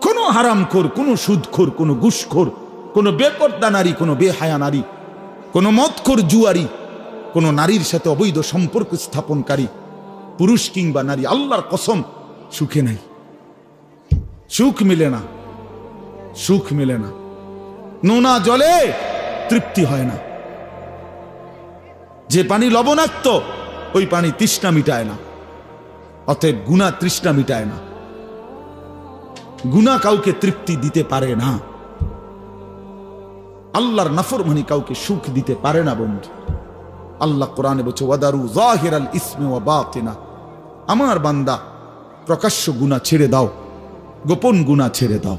কোনো হারামখোর, কোনো সুদখোর, কোনো ঘুষখোর, কোনো বেপর্দা নারী, কোনো বেহায়া নারী, কোনো মদখোর জুয়ারি, কোনো নারীর সাথে অবৈধ সম্পর্ক স্থাপনকারী, পুরুষ কিংবা নারী, আল্লাহর কসম, সুখে নাই। সুখ মিলে না। সুখ মিলে না। নোনা জলে তৃপ্তি হয় না। যে পানি লবণাক্ত, ওই পানি তৃষ্ণা মিটায় না। অতএব গুণা তৃষ্ণা মিটায় না। গুণা কাউকে তৃপ্তি দিতে পারে না। আল্লাহর নাফরমানি কাউকে সুখ দিতে পারে না বন্ধু। আল্লাহ কোরআনে বলছে, ওয়াদারু জাহির আল ইসমে ওয়া আমার বান্দা, প্রকাশ্য গুণা ছেড়ে দাও, গোপন গুণা ছেড়ে দাও।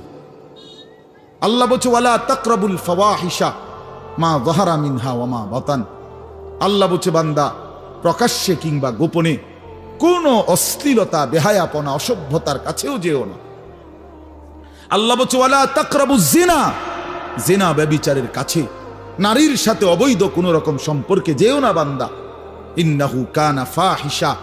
আল্লাহ বলছে, ওয়ালা তাকরাবুল ফাওয়াহিশা মা যাহারা মিনহা ওয়া মা বাতান। আল্লাহ বলছে, বান্দা, প্রকাশ্যে কিংবা গোপনে কোনো অশ্লীলতা, বেহায়াপনা, অসভ্যতার কাছেও যেও না। আল্লাহ বলছে, ওয়ালা তাকরাবু জিনা জেনা ব্যবিচারের কাছে, নারীর সাথে অবৈধ কোনো রকম সম্পর্কে যেও না বান্দা। ইন্নাহু কানা ফাহিশা।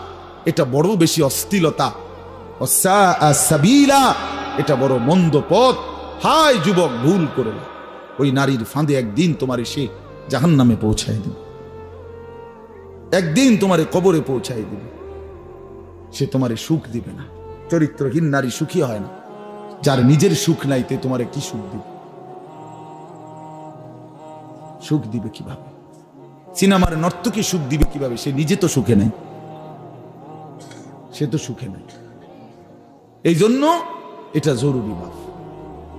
এটা বড় বেশি ওয়াসাআ সাবিলা। এটা বড় মন্দ পথ। হায় যুবক, ভুল করে। ওই নারীর ফাঁদে একদিন তোমার সে জাহান নামে পৌঁছায় দিবে। একদিন তোমারে কবরে পৌঁছায় দিবে। সে তোমারে সুখ দিবে না। চরিত্রহীন নারী সুখী হয় না। যার নিজের সুখ নাই, তে তোমারে কি সুখ দিবে? সুখ দিবে কীভাবে? সিনেমার নর্তকী সুখ দিবে কীভাবে? সে নিজে তো সুখে নাই। সে তো সুখে নাই। এই জন্য এটা জরুরি বাপ।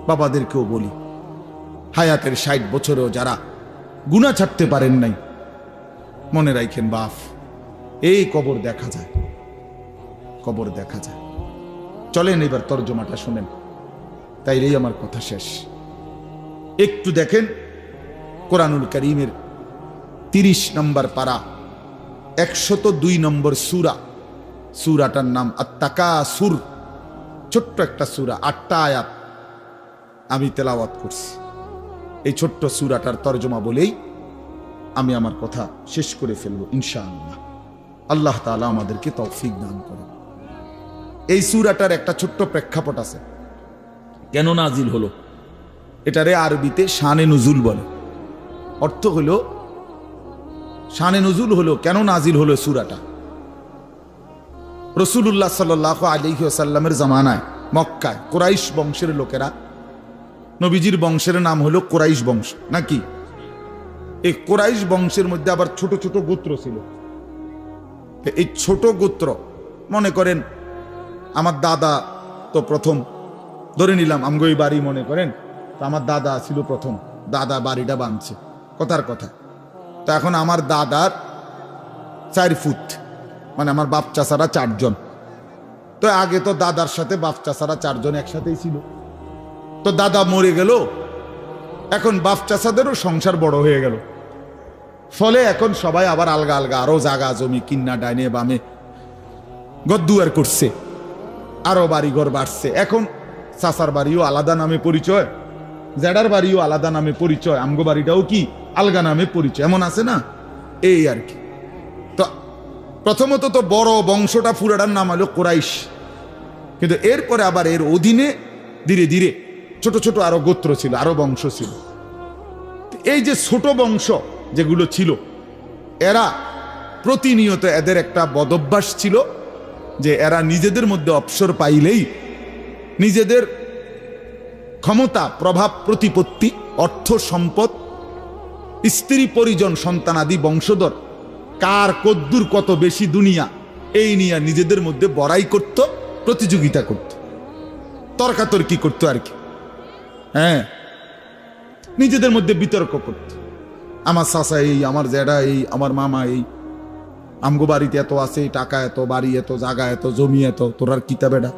বাবাদেরকেও বলি, হায়াতের ষাট বছরেও যারা গুণা ছাড়তে পারেন নাই, মনে রাখেন বাপ, এই কবর দেখা যায়। কবর দেখা যায়। চলেন এবার তর্জমাটা শুনেন। তাইলেই আমার কথা শেষ। একটু দেখেন কোরআনুল করিমের তিরিশ নম্বর পারা, একশত দুই নম্বর সুরা। সুরাটার নাম আত্মাকা সুর ছোট্ট একটা সুরা, আটটা আয়াত আমি তেলাওয়াত করছি। এই ছোট্ট সুরাটার তর্জমা বলেই আমি আমার কথা শেষ করে ফেলব ইনশাআল্লাহ। আল্লাহ তাআলা আমাদেরকে তৌফিক দান করে এই সুরাটার একটা ছোট্ট প্রেক্ষাপট আছে। কেন নাজিল হলো? এটারে আরবিতে শানে নজুল বলে। অর্থ হলো, শানে নজুল হলো, কেন নাজিল হলো সুরাটা? রসুল্লাহ সাল আলিহি আসাল্লামের জামানায়, মক্কায় কোরাইশ বংশের লোকেরা, নবীজির বংশের নাম হলো কোরাইশ বংশ, নাকি? এই কোরাইশ বংশের মধ্যে আবার ছোট ছোট গোত্র ছিল। এই ছোট গোত্র, মনে করেন, আমার দাদা তো প্রথম ধরে নিলাম আমগই বাড়ি মনে করেন, তো আমার দাদা ছিল প্রথম। দাদা বাড়িটা বাঁধছে। কথার কথা। তো এখন আমার দাদার চার ফুট। মানে আমার বাপ চাচারা চারজন। তো আগে তো দাদার সাথে বাপ চাচারা চারজন একসাথেই ছিল। তো দাদা মরে গেল। এখন বাপ চাচাদেরও সংসার বড় হয়ে গেল। ফলে এখন সবাই আবার আলগা আলগা, আরও জাগা জমি কিন্না ডাইনে বামে। গদ্দুয়ার করছে। আরও বাড়িঘর বাড়ছে। এখন চাচার বাড়িও আলাদা নামে পরিচয় জেডার বাড়িও আলাদা নামে পরিচয় আমগো বাড়িটাও কি? আলগা নামে পরিচয় এমন আছে না? এই আর কি। তো প্রথমত তো বড় বংশটা পুরাটার নাম হলো কোরাইশ কিন্তু এরপরে আবার এর অধীনে ধীরে ধীরে ছোট ছোট আরও গোত্র ছিল, আরও বংশ ছিল। এই যে ছোট বংশ যেগুলো ছিল, এরা প্রতিনিয়ত এদের একটা বদভ্যাস ছিল যে এরা নিজেদের মধ্যে অবসর পাইলেই নিজেদের ক্ষমতা, প্রভাব, প্রতিপত্তি, অর্থ সম্পদ, স্ত্রী, পরিজন সন্তানাদি বংশধর, কার কদ্দুর কত বেশি দুনিয়া, এই নিয়ে নিজেদের মধ্যে বড়াই করত, প্রতিযোগিতা করত। তর্কাতর্কি করতো আর কি। হ্যাঁ। নিজেদের মধ্যে বিতর্ক করত। আমার চাষা এই, আমার জেডা এই, আমার মামা এই। আমগো বাড়িতে এত আছে, টাকা এত, বাড়ি এত জায়গা এত, জমি এত তোরার কিতাবেডা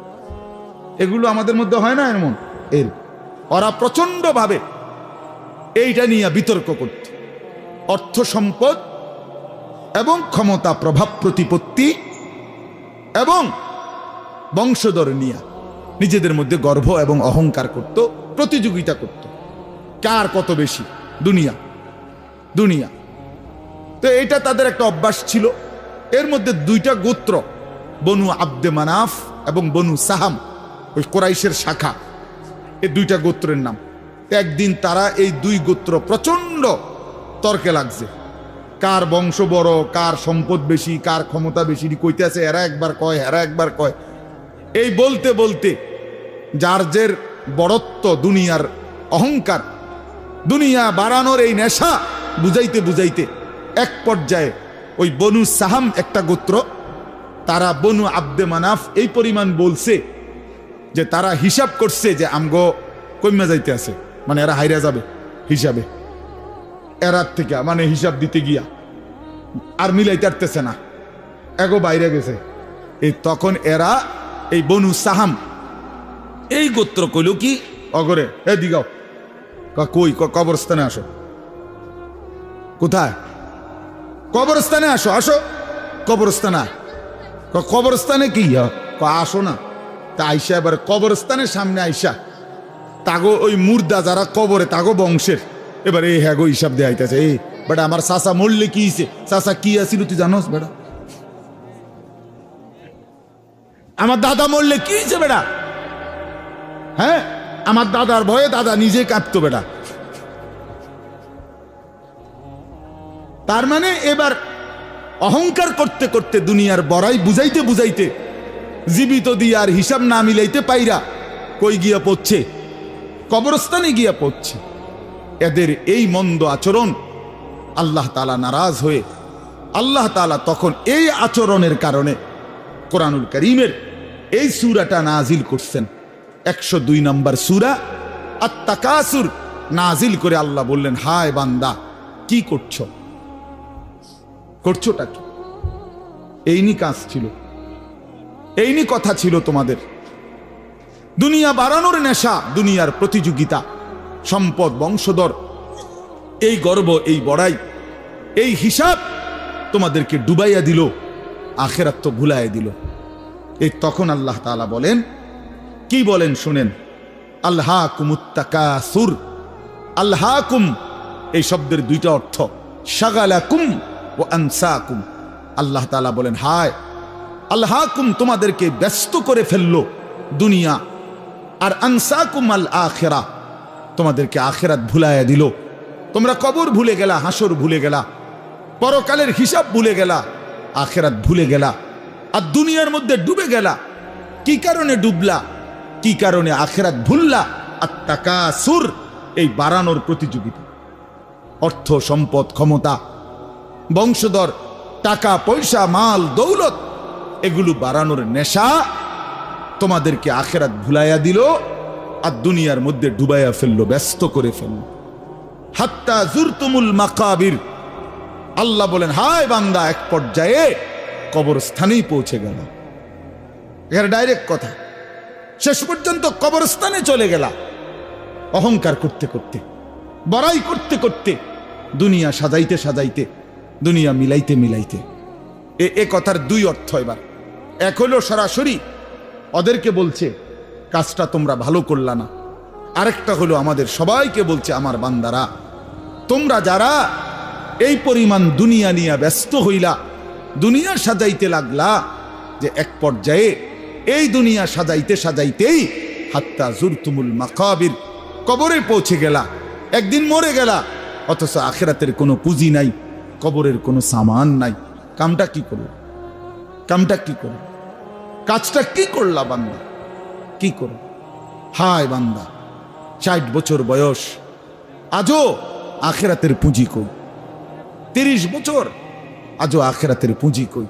এগুলো আমাদের মধ্যে হয় না এমন? এর। ওরা প্রচণ্ড ভাবে এইটা নিয়ে বিতর্ক করত অর্থ সম্পদ এবং ক্ষমতা প্রভাব প্রতিপত্তি এবং বংশধর নিয়ে নিজেদের মধ্যে গর্ব এবং অহংকার করত, প্রতিযোগিতা করত। কার কত বেশি? দুনিয়া। দুনিয়া। তো এটা তাদের একটা অভ্যাস ছিল। এর মধ্যে দুইটা গোত্র, বনু আব্দে মানাফ এবং বনু সাহাম। ওই কোরাইশের শাখা। এই দুইটা গোত্রের নাম। একদিন তারা এই দুই গোত্র প্রচণ্ড তর্কে লাগছে। কার বংশ বড়, কার সম্পদ বেশি, কার ক্ষমতা বেশি কইতেছে, এরা একবার কয়, এরা একবার কয়। এই বলতে বলতে যার জের বড়ত্ব, দুনিয়ার অহংকার, দুনিয়া বাড়ানোর এই নেশা বুঝাইতে বুঝাইতে এক পর্যায়ে ওই বনু সাহাম একটা গোত্র, তারা বনু আব্দে মানাফ এই পরিমাণ বলছে যে তারা হিসাব করছে যে আমগো কইমা যাইতে আছে। মানে এরা হাইরা যাবে হিসাবে। এরার থেকে মানে হিসাব দিতে গিয়া। আর মিলাইতে পারতেছে না। এগো বাইরে গেছে। এই তখন এরা এই বনু সাহাম। এই গোত্র কইল কি? অগরে এ দিগাও। ক- কই কবরস্থানে আসো। কোথায়? কবরস্থানে আসো আসো। কবরস্থানে ক- কবরস্থানে ক আসো না। তা আইসা এবার কবরস্থানের সামনে আইসা। তাগো ওই মুর্দা যারা কবরে, তাগো বংশের। এবার এই হ্যাগো হিসাব দিয়ে আইতেছে, এই, বেটা, আমার চাচা মরলে কি হইছে? চাচা কি আছিল তুই জানোস, বেটা? আমার দাদা মরলে কি হয়েছে বেটা? হ্যাঁ আমার দাদার ভয়ে দাদা নিজে কাঁপতো, বেটা। তার মানে এবার অহংকার করতে করতে দুনিয়ার বড়াই বুঝাইতে বুঝাইতে জীবিত দিয়ে আর হিসাব না মিলাইতে পাইরা কই গিয়া পড়ছে? কবরস্থানে গিয়া পড়ছে। এদের এই মন্দ আচরণ আল্লাহ তালা নারাজ হয়ে আল্লাহ তালা তখন এই আচরণের কারণে কোরআনুল করিমের এই সুরাটা নাজিল করছেন। একশো দুই নম্বর সুরা আর আত্মাকাসুর নাজিল করে আল্লাহ বললেন, হায় বান্দা, কি করছ? করছোটা কি? এইনি কাজ ছিল। এইনি কথা ছিল তোমাদের। দুনিয়া বাড়ানোর নেশা, দুনিয়ার প্রতিযোগিতা। সম্পদ, বংশধর, এই গর্ব, এই বড়াই, এই হিসাব তোমাদেরকে ডুবাইয়া দিল, আখেরাত তো ভুলাইয়া দিল। এই তখন আল্লাহ তাআলা বলেন, কি বলেন শুনেন? আল্লাহ কুমুত্তাকাসুর আল্লাহ কুম এই শব্দের দুইটা অর্থ, সাগালাকুম ও আনসাকুম। আল্লাহ তালা বলেন, হায়! আল্লাহ কুম তোমাদেরকে ব্যস্ত করে ফেলল দুনিয়া, আর আনসাকুম আল আখেরা, তোমাদেরকে আখেরাত ভুলাইয়া দিল। তোমরা কবর ভুলে গেলা, হাসর ভুলে গেলা, পরকালের হিসাব ভুলে গেলা, আখেরাত ভুলে গেলা, আর দুনিয়ার মধ্যে ডুবে গেলা। কি কারণে ডুবলা? কি কারণে আখেরাত ভুললা? আর টাকা সুর এই বাড়ানোর প্রতিযোগিতা। অর্থ, সম্পদ, ক্ষমতা, বংশধর, টাকা, পয়সা, মাল, দৌলত এগুলো বাড়ানোর নেশা তোমাদেরকে আখেরাত ভুলাইয়া দিল আর দুনিয়ার মধ্যে ডুবাইয়া ফেলল, ব্যস্ত করে ফেলল। হাত্তা জুরতুমুল মাকাবির। আল্লাহ বলেন, হায় বান্দা, এক পর্যায়ে কবরস্থানেই পৌঁছে গেল। এখানে ডাইরেক্ট কথা, শেষ পর্যন্ত কবরস্থানে চলে গেলা। অহংকার করতে করতে, বড়াই করতে করতে, দুনিয়া সাজাইতে সাজাইতে, দুনিয়া মিলাইতে মিলাইতে। এ এ কথার দুই অর্থ এবার। এক হলো সরাসরি, ওদেরকে বলছে, কাজটা তোমরা ভালো করলা না। আরেকটা হলো, আমাদের সবাইকে বলছে, আমার বান্দারা, তোমরা যারা এই পরিমাণ দুনিয়া নিয়ে ব্যস্ত হইলা, দুনিয়া সাজাইতে লাগলা, যে এক পর্যায়ে এই দুনিয়া সাজাইতে সাজাইতেই হাত্তা জুরতুমুল মাকাবির কবরে পৌঁছে গেলা, একদিন মরে গেলা, অথচ আখেরাতের কোনো পুঁজি নাই, কবরের কোনো সামান নাই। কামটা কি করল কামটা কি করল কাজটা কি করলা বান্দা? কি করো হায় বান্দা, ষাট বছর বয়স, আজও আখেরাতের পুঁজি কই? তিরিশ বছর, আজও আখেরাতের পুঁজি কই?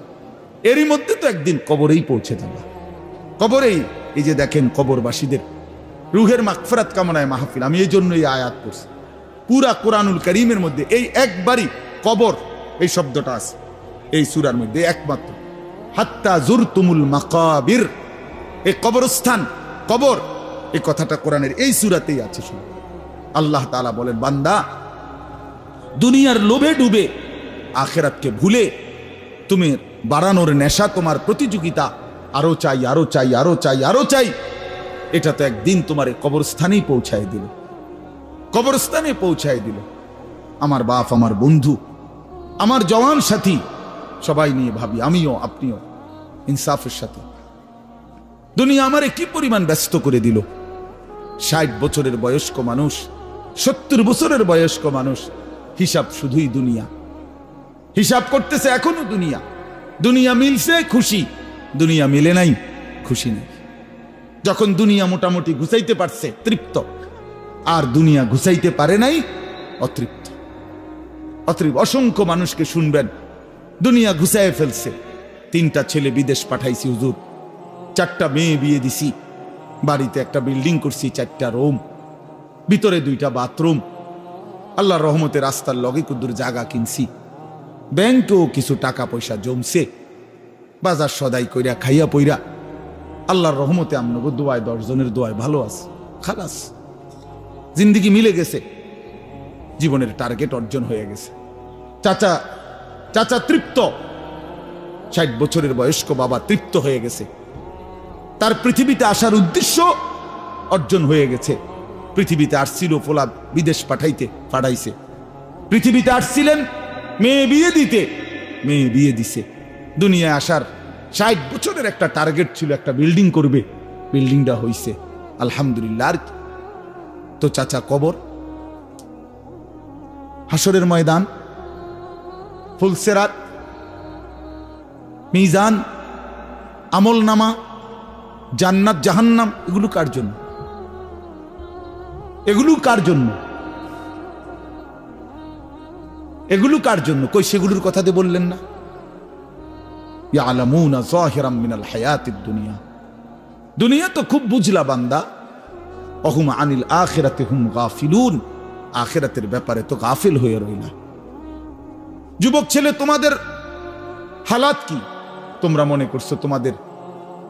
এরই মধ্যে তো একদিন কবরেই পৌঁছে যাবা কবরেই, এই যে দেখেন কবরবাসীদের, রুহের মাকফরাত কামনায় মাহফিল, আমি এই জন্যই আয়াত করছি পুরা কোরআনুল করিমের মধ্যে এই একবারই কবর, এই শব্দটা আছে। এই সুরার মধ্যে একমাত্র। হাত্তা জুরতুমুল মাকাবির। এই কবরস্থান, কবর, এই কথাটা কোরআনের এই সুরাতেই আছে শুনে। আল্লাহ তাআলা বলেন, বান্দা, দুনিয়ার লোভে ডুবে, আখেরাতকে ভুলে তুমি বাড়ানোর নেশা তোমার প্রতিযোগিতা, আরও চাই আরও চাই আরও চাই আরও চাই, এটা তো একদিন তোমার এই কবরস্থানেই পৌঁছায় দিল। কবরস্থানে পৌঁছায় দিল। আমার বাপ, আমার বন্ধু, আমার জওয়ান সাথী সবাই নিয়ে ভাবি, আমিও, আপনিও, ইনসাফের সাথে। দুনিয়া আমারে কি পরিমাণ ব্যস্ত করে দিল? ষাট বছরের বয়স্ক মানুষ, সত্তর বছরের বয়স্ক মানুষ, হিসাব শুধুই দুনিয়া। হিসাব করতেছে এখনও দুনিয়া। দুনিয়া মিলছে, খুশি। দুনিয়া মিলে নাই, খুশি নেই। যখন দুনিয়া মোটামুটি ঘুষাইতে পারছে, তৃপ্ত। আর দুনিয়া ঘুষাইতে পারে নাই, অতৃপ্ত। অতৃপ্ত। অসংখ্য মানুষকে শুনবেন দুনিয়া ঘুষায় ফেলছে। তিনটা ছেলে বিদেশ পাঠাইছি, হুজুর। চারটা মেয়ে বিয়ে দিছি। বাড়িতে একটা বিল্ডিং করছি, চারটা রুম। ভিতরে দুইটা বাথরুম। আল্লাহর রহমতে রাস্তার লগে কুদ্দুর জায়গা কিনছি। ব্যাংকেও কিছু টাকা পয়সা জমছে। বাজার সদাই কইরা, খাইয়া পইরা। আল্লাহর রহমতে আমনগো দোয়ায় দশজনের দোয়ায় ভালো আছে, খালাস। জিন্দিগি মিলে গেছে। জীবনের টার্গেট অর্জন হয়ে গেছে। চাচা চাচা তৃপ্ত। ষাট বছরের বয়স্ক বাবা তৃপ্ত হয়ে গেছে। তার পৃথিবীতে আসার উদ্দেশ্য অর্জন হয়ে গেছে। পৃথিবীতে আসছিল ফোলা বিদেশ পাঠাইতে, পাঠাইছে। পৃথিবীতে আসছিলেন মেয়ে বিয়ে দিতে, মেয়ে বিয়ে দিছে। দুনিয়ায় আসার ষাট বছরের একটা টার্গেট ছিল, একটা বিল্ডিং করবে। বিল্ডিংটা হইছে, আলহামদুলিল্লাহ তো চাচা কবর হাসরের ময়দান ফুলসেরাত মিজান আমল নামা জান্নাত, জাহান্নাম, এগুলো কার জন্য? এগুলো কার জন্য? এগুলো কার জন্য? কই সেগুলোর কথাতে বললেন না। ইয়ালামুনা যাহিরাম মিনাল হায়াতিদ দুনিয়া। দুনিয়া তো খুব বুঝলা বান্দা। অহুম আনিল আখিরাতে হুম গাফিলুন। আখিরাতের ব্যাপারে তো গাফিল হয়ে রইলা। যুবক ছেলে, তোমাদের হালাত কি? তোমরা মনে করছ তোমাদের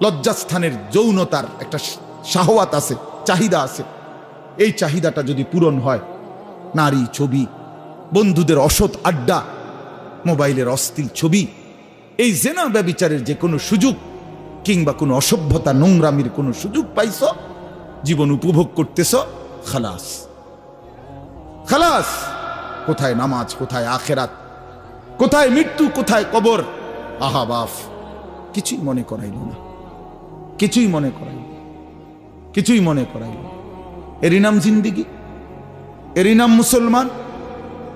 লজ্জাস্থানের যৌনতার একটা শাহওয়াত আছে, চাহিদা আছে। এই চাহিদাটা যদি পূরণ হয়, নারী ছবি, বন্ধুদের অসৎ আড্ডা, মোবাইলের অস্থির ছবি, এই জেনা ব্যবিচারের যে কোনো সুযোগ কিংবা কোনো অসভ্যতা নোংরামির কোনো সুযোগ পাইছ, জীবন উপভোগ করতেছ, খালাস। খালাস! কোথায় নামাজ, কোথায় আখেরাত? কোথায় মৃত্যু, কোথায় কবর? আহা, বাফ, কিছুই মনে করাইল না। কিছুই মনে করাইল কিছুই মনে করাইল এরই নাম জিন্দিগি, এরই নাম মুসলমান,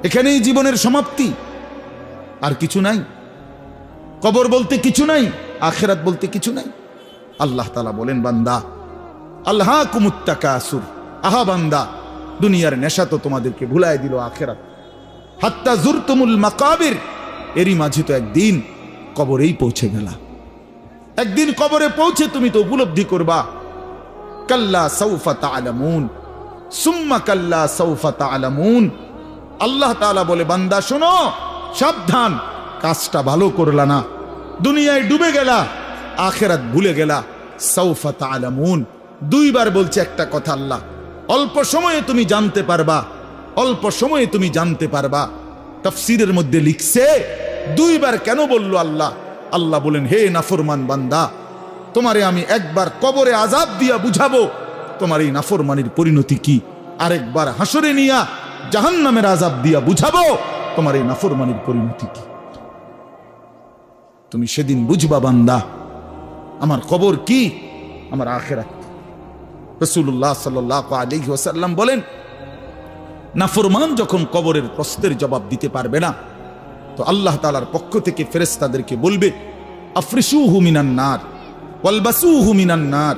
এখানেই জীবনের সমাপ্তি। আর কিছু নাই। কবর বলতে কিছু নাই, আখেরাত বলতে কিছু নাই। আল্লাহ তালা বলেন, বান্দা আল্লাহ কুমুত্তাকা আসুর আহা, বান্দা, দুনিয়ার নেশা তো তোমাদেরকে ভুলাই দিল, আখেরাত। হাত্তা জুরতুমুল মাকাবির। এরই মাঝে তো একদিন কবরেই পৌঁছে গেলা। একদিন কবরে পৌঁছে তুমি তো উপলব্ধি করবা। কাল্লা সৌফা তালামুন সুম্মা কাল্লা সৌফা তালামুন আল্লাহ তাআলা বলে, বান্দা, শোনো, সাবধান, কাজটা ভালো করলা না। দুনিয়ায় ডুবে গেলা, আখেরাত ভুলে গেলা। সৌফা তালামুন দুইবার বলছে একটা কথা আল্লাহ। অল্প সময়ে তুমি জানতে পারবা অল্প সময়ে তুমি জানতে পারবা। তফসিরের মধ্যে লিখছে, দুইবার কেন বলল আল্লাহ? আল্লাহ বলেন, হে নাফরমান বান্দা, তোমারে আমি একবার কবরে আজাব দিয়া বুঝাবো। তোমার এই নাফরমানির পরিণতি কি? আরেকবার হাসরে নিয়া জাহান নামের আজাব দিয়া বুঝাবো, তোমার এই নাফরমানির পরিণতি কি? তুমি সেদিন বুঝবা বান্দা, আমার কবর কি? আমার আখেরাত রসুল্লাহ সাল্লাহ আলী বলেন নাফরমান যখন কবরের প্রশ্নের জবাব দিতে পারবে না, তো আল্লাহ তালার পক্ষ থেকে ফেরেস্তাদেরকে বলবে আফ্রিসু হুমিনান নার ওয়ালবাসু হুমিনান নার,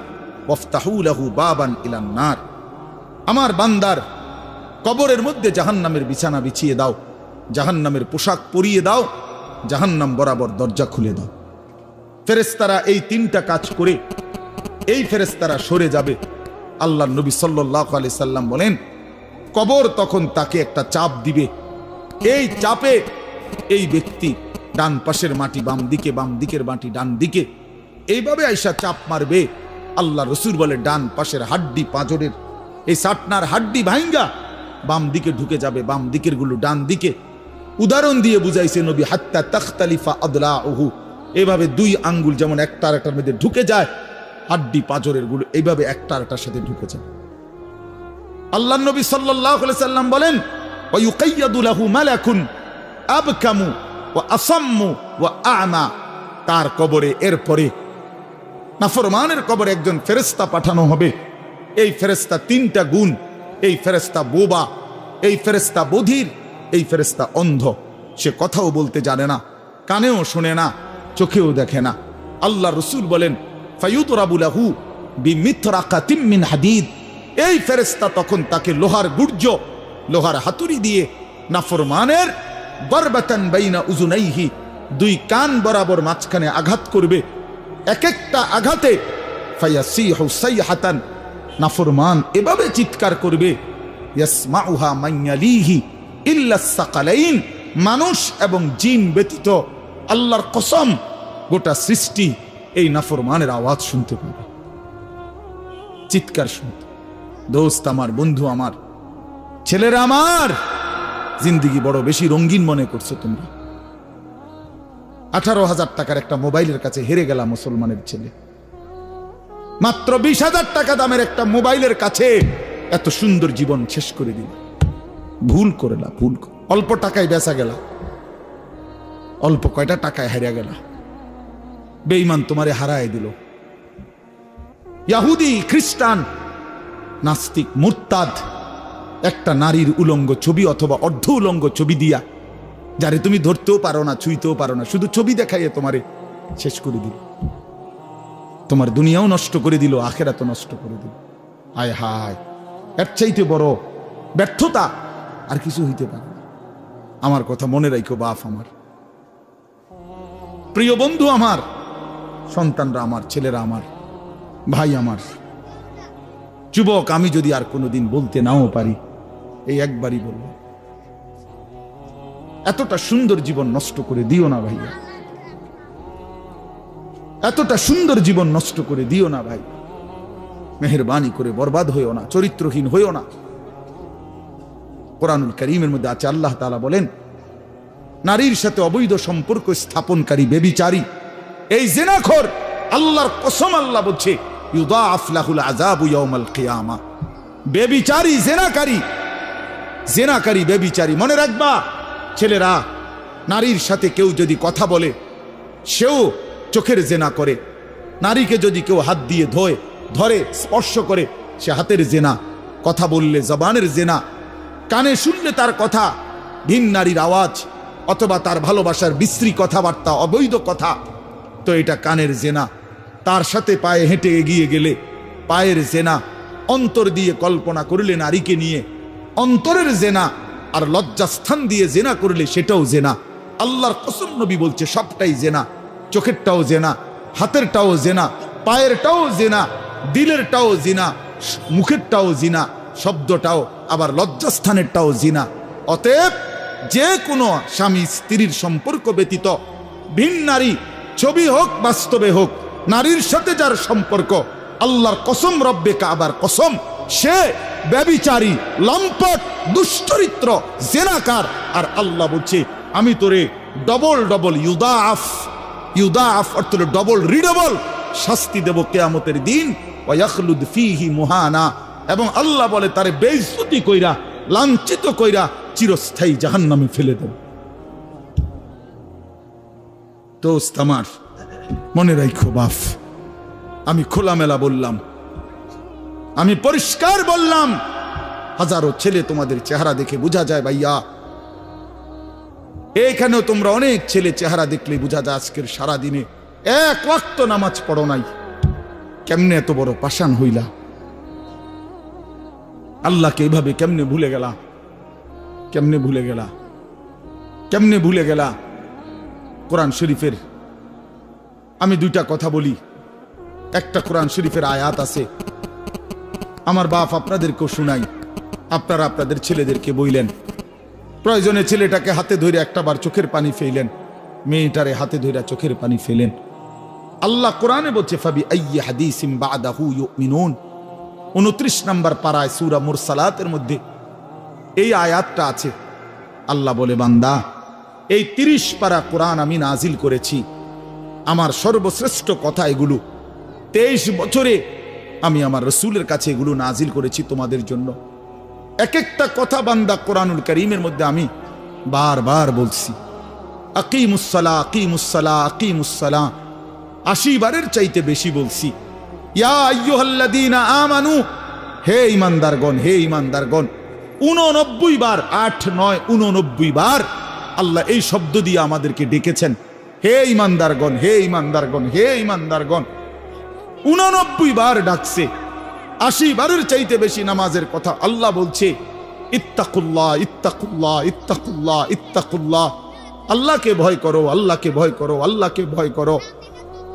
ওয়াফতাহু লাহু বাবান ইলান নার। আমার বান্দার, কবরের মধ্যে জাহান্নামের বিছানা বিছিয়ে দাও, জাহান্নামের পোশাক পরিয়ে দাও, জাহান্নাম বরাবর দরজা খুলে দাও। ফেরেস্তারা এই তিনটা কাজ করে, এই ফেরেস্তারা সরে যাবে। আল্লাহ নবী সাল্লাহ আলি সাল্লাম বলেন কবর তখন তাকে একটা চাপ দিবে। এই চাপে এই ব্যক্তি ডান পাশের মাটি, বাম দিকে, বাম দিকের মাটি, ডান দিকে এইভাবে আইসা চাপ মারবে। আল্লাহ রসুর বলে, ডান পাশের হাড্ডি পাঁজরের এই সাটনার হাড্ডি ভাইঙ্গা, বাম দিকে ঢুকে যাবে, বাম দিকেরগুলো ডান দিকে। উদাহরণ দিয়ে বুঝাইছে নবী, হাত্তা তখতালিফা আদলা ওহু এভাবে দুই আঙ্গুল যেমন একটা একটার মধ্যে ঢুকে যায়, হাড্ডি পাঁজরেরগুলো এইভাবে একটা একটার সাথে ঢুকে যায়। আল্লাহ নবী সাল্লাম বলেন ও আসাম্মু ও তার কবরে এরপরে নাফরমানের কবরে একজন ফেরেস্তা পাঠানো হবে। এই ফেরেস্তা তিনটা গুণ, এই ফেরেস্তা বোবা, এই ফেরেস্তা বধির, এই ফেরেস্তা অন্ধ। সে কথাও বলতে জানে না, কানেও শোনে না, চোখেও দেখে না। আল্লাহ রসুল বলেন ফাইউতরাবুলাহু বিমিথরাকাতিমিন হাদিদ। এই ফেরেস্তা তখন তাকে লোহার গুর্জ, লোহার হাতুড়ি দিয়ে নাফরমানের বরবাতান বাইনা উজুনাইহি দুই কান বরাবর মাঝখানে আঘাত করবে। এক একটা আঘাতে ফায়াসিহু সাইহাতান, নাফরমান এভাবে চিৎকার করবে, ইয়াসমাউহা মাইয়ালিহি ইল্লা সাকালাইন, মানুষ এবং জিন ব্যতীত আল্লাহর কসম গোটা সৃষ্টি এই নাফরমানের আওয়াজ শুনতে পাবে। চিৎকার শুনতে। দোস্ত আমার, বন্ধু আমার, ছেলেরা আমার। জিন্দিগি বড় বেশি রঙিন মনে করছ তোমরা। আঠারো হাজার টাকার একটা মোবাইলের কাছে হেরে গেলাম মুসলমানের ছেলে। মাত্র বিশ হাজার টাকা দামের একটা মোবাইলের কাছে এত সুন্দর জীবন শেষ করে দিল। ভুল করেলা, ভুল অল্প টাকায় বেচা গেলা। অল্প কয়টা টাকায় হারিয়া গেলা। বেঈমান তোমারে হারায় দিল। ইয়াহুদি, খ্রিস্টান নাস্তিক মুরতাদ, একটা নারীর উলঙ্গ ছবি অথবা অর্ধ উলঙ্গ ছবি দিয়া, যারে তুমি ধরতেও পারো না, ছুঁইতেও পারো না, শুধু ছবি দেখাইয়ে তোমারে শেষ করে দিল। তোমার দুনিয়াও নষ্ট করে দিল আখেরা তো নষ্ট করে দিল। হায় হায়, এর চাইতে বড় ব্যর্থতা আর কিছু হইতে পারে না। আমার কথা মনে রাখো বাপ আমার। প্রিয় বন্ধু আমার, সন্তানরা আমার, ছেলেরা আমার, ভাই আমার। যুবক, আমি যদি আর কোনোদিন বলতে নাও পারি, এই একবারই বলব। এতটা সুন্দর জীবন নষ্ট করে দিও না ভাইয়া। এতটা সুন্দর জীবন নষ্ট করে দিও না ভাই। মেহরবানি করে বরবাদ হইও না, চরিত্রহীন হইও না। কোরআনুল করিমের মধ্যে আছে, আল্লাহ তালা বলেন, নারীর সাথে অবৈধ সম্পর্ক স্থাপনকারী বেবিচারী, এই জেনাখোর আল্লাহর কসম আল্লাহ বলছে ইউদাআফ লাহুল আযাবু ইয়াউমাল কিয়ামা। বেবিচারী, জেনাকারী জেনাকারী, বেবিচারী, মনে রাখবা, ছেলেরা, নারীর সাথে কেউ যদি কথা বলে, সেও চোখের জেনা করে। নারীকে যদি কেউ হাত দিয়ে ধোয়, ধরে, স্পর্শ করে, সে হাতের জেনা। কথা বললে জবানের জেনা। কানে শুনলে তার কথা, ভিন নারীর আওয়াজ, অথবা তার ভালোবাসার বিশ্রী কথাবার্তা, অবৈধ কথা। তো এটা কানের জেনা। তার সাথে পায়ে হেঁটে এগিয়ে গেলে পায়ের জেনা অন্তর দিয়ে কল্পনা করলে নারীকে নিয়ে। অন্তরের জেনা আর লজ্জাস্থান দিয়ে জেনা করলে সেটাও জেনা। আল্লাহর কসম নবী বলছে, সবটাই জেনা। চোখেরটাও জেনা, হাতেরটাও জেনা, পায়েরটাও জেনা, দিলেরটাও জিনা, মুখেরটাও জিনা, শব্দটাও, আবার লজ্জাস্থানেরটাও জিনা। অতএব যে কোনো স্বামী স্ত্রীর সম্পর্ক ব্যতীত, ভিন নারী, ছবি হোক, বাস্তবে হোক নারীর সাথে যার সম্পর্ক, আল্লাহর কসম, রব্বে কাবার কসম, সে ব্যবিচারী, লম্পট, দুশ্চরিত্র, জেনাকার। আর আল্লাহ বলছে, আমি তোরে ডবল ডবল ইউদা আফ ইউদা আফ অর্থ ডবল রিডবল শাস্তি দেব কেয়ামতের দিন ওয়াখলুদ ফিহি মুহানা। এবং আল্লাহ বলে, তারে বেইজ্জতি কইরা, লাঞ্ছিত কইরা চিরস্থায়ী জাহান্নামে ফেলে দেব। দোস্ত আমার মনে রাখো বাফ। আমি খোলামেলা বললাম। আমি পরিষ্কার বললাম। হাজারো ছেলে তোমাদের চেহারা দেখে বোঝা যায় ভাইয়া। এখানেও তোমরা অনেক ছেলে চেহারা দেখলে বোঝা যায় আজকের সারা দিনে এক ওয়াক্ত নামাজ পড়ো নাই। কেমনে এত বড় পাষাণ হইলা? আল্লাহকে এইভাবে কেমনে ভুলে গেলা? কেমনে ভুলে গেলা? কেমনে ভুলে গেলা? কোরআন শরীফের আমি দুইটা কথা বলি। একটা কোরআন শরীফের আয়াত আছে। আমার বাপ আপনাদেরকেও শুনাই। আপনারা আপনাদের ছেলেদেরকে বইলেন। প্রয়োজনে ছেলেটাকে হাতে ধরে একটা বার চোখের পানি ফেলেন। মেয়েটারে হাতে ধরে চোখের পানি ফেলেন। আল্লাহ কোরআনে বলছে, ফাবি ইউমিনুন। 29 নম্বর পারায় সূরা মুরসালাতের মধ্যে এই আয়াতটা আছে। আল্লাহ বলে, বান্দা, এই 30 পারা কোরআন আমি নাজিল করেছি। আমার সর্বশ্রেষ্ঠ কথা এগুলো। 23 বছরে আমি আমার রসুলের কাছে এগুলো নাজিল করেছি তোমাদের জন্য। এক একটা কথা বান্দা কোরআনুল করিমের মধ্যে আমি বারবার বলছি। আকিমুসলা আকিমুসলা আকিমুসলা আশি বারের চাইতে বেশি বলছি। আমানু। হে ইমানদারগণ হে ইমানদারগণ উননব্বই বার, আট, নয় উননব্বই বার আল্লাহ এই শব্দ দিয়ে আমাদেরকে ডেকেছেন। হে ইমানদারগণ হে ইমানদারগণ হে ইমানদারগণ। উননব্বই বার ডাকছে, আশি বারের চাইতে বেশি নামাজের কথা আল্লাহ বলছে, ইত্তাকুল্লাহ ইত্তাকুল্লাহ ইত্তাকুল্লাহ ইত্তাকুল্লাহ। আল্লাহকে ভয় করো, আল্লাহকে ভয় করো, আল্লাহকে ভয় করো।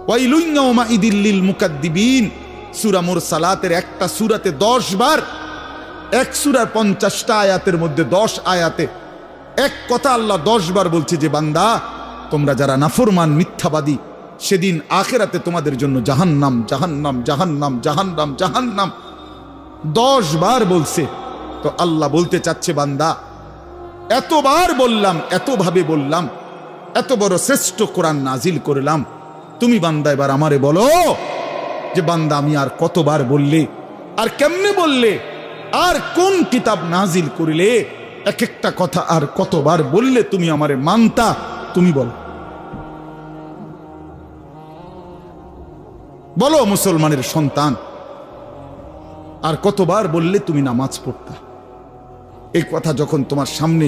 ওয়াইলুইয়াউমা ইদিল্লিল মুকাদ্দিবিন। সূরা মুরসালাতের একটা সূরাতে 10 বার, এক সূরার 50টা আয়াতের মধ্যে 10 আয়াতে, এক কথা আল্লাহ 10 বার বলছে যে, বান্দা তোমরা যারা নাফরমান, মিথ্যাবাদী, সেদিন আখেরাতে তোমাদের জন্য জাহান্নাম জাহান্নাম জাহান্নাম জাহান্নাম জাহান্নাম। দশ বার বলছে। তো আল্লাহ বলতে চাচ্ছে, বান্দা, এতবার বললাম, এতভাবে বললাম, এত বড় শ্রেষ্ঠ কোরআন নাজিল করলাম। তুমি বান্দা, এবার আমারে বলো যে, বান্দা, আমি আর কতবার বললে, আর কেমনে বললে, আর কোন কিতাব নাজিল করিলে এক একটা কথা আর কতবার বললে তুমি আমারে মানতা? তুমি বলো। বলো মুসলমানের সন্তান, আর কতবার বললে তুমি নামাজ পড়তা? এই কথা যখন তোমার সামনে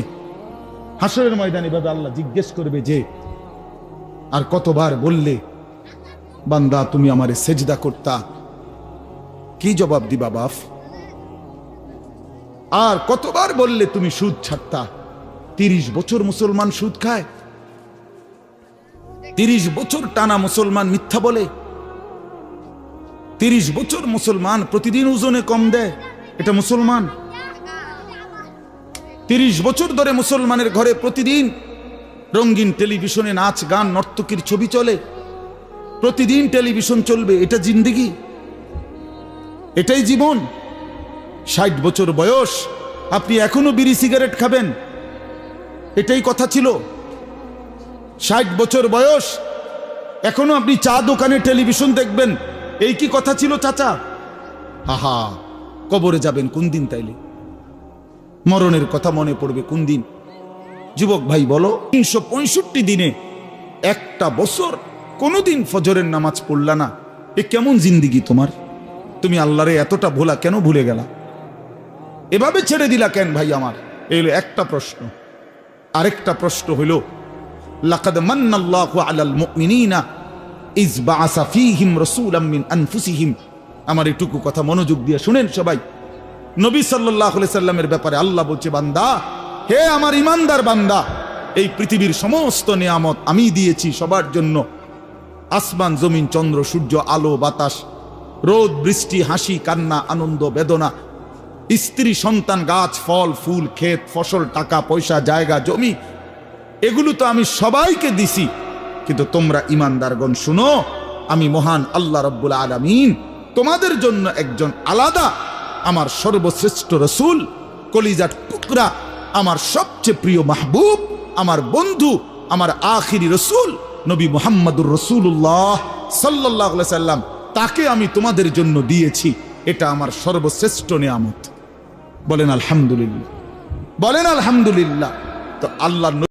হাসরের ময়দানে ভাবে আল্লাহ জিজ্ঞেস করবে যে, আর কতবার বললে, বান্দা তুমি আমারে সেজদা করতা? কি জবাব দিবা বাপ? আর কতবার বললে তুমি সুদ ছাড়তা? তিরিশ বছর মুসলমান সুদ খায় তিরিশ বছর টানা মুসলমান মিথ্যা বলে। তিরিশ বছর মুসলমান প্রতিদিন ওজনে কম দেয়। এটা মুসলমান। তিরিশ বছর ধরে মুসলমানের ঘরে প্রতিদিন রঙিন টেলিভিশনে নাচ, গান, নর্তকীর ছবি চলে। প্রতিদিন টেলিভিশন চলবে, এটা জিন্দিগি। এটাই জীবন। ষাট বছর বয়স, আপনি এখনও বিড়ি সিগারেট খাবেন। এটাই কথা ছিল। ষাট বছর বয়স। এখনও আপনি চা দোকানে টেলিভিশন দেখবেন। এই কি কথা ছিল, চাচা? আহা, কবরে যাবেন কোন দিন তাইলে? মরণের কথা মনে পড়বে কোন দিন? যুবক ভাই, বলো, তিনশো পঁয়ষট্টি দিনে একটা বছর কোনোদিন ফজরের নামাজ পড়লা না? এ কেমন জিন্দিগি তোমার? তুমি আল্লাহরে এতটা ভোলা কেন ভুলে গেলা? এভাবে ছেড়ে দিলা কেন ভাই আমার? এই একটা প্রশ্ন। আরেকটা প্রশ্ন হইল লাকাদ মান্নাল্লাহু আলাল মুমিনিনা ইজ বাআসা ফীহিম রাসূলাম মিন আনফুসিহিম। আমার এটুকু কথা মনোযোগ দিয়ে শুনেন সবাই। নবী সাল্লাল্লাহু আলাইহি সাল্লামের ব্যাপারে আল্লাহ বলছে, বান্দা, হে আমার ইমানদার বান্দা, এই পৃথিবীর সমস্ত নিয়ামত আমি দিয়েছি সবার জন্য। আসমান, জমিন, চন্দ্র, সূর্য, আলো, বাতাস, রোদ, বৃষ্টি, হাসি, কান্না, আনন্দ, বেদনা, স্ত্রী, সন্তান, গাছ, ফল, ফুল, ক্ষেত, ফসল, টাকা, পয়সা, জায়গা, জমি এগুলো তো আমি সবাইকে দিছি। কিন্তু তোমরা ইমানদারগণ শুনো, আমি মহান আল্লাহ রব্বুল আলমিন তোমাদের জন্য একজন আলাদা, আমার সর্বশ্রেষ্ঠ রসুল, কলিজার টুকরা, আমার সবচেয়ে প্রিয় মাহবুব, আমার বন্ধু, আমার আখিরি রসুল, নবী মোহাম্মদুর রসুল্লাহ সাল্লাহ সাল্লাম, তাকে আমি তোমাদের জন্য দিয়েছি। এটা আমার সর্বশ্রেষ্ঠ নিয়ামত। বলেন আলহামদুলিল্লাহ। বলেন আলহামদুলিল্লাহ। তো আল্লাহ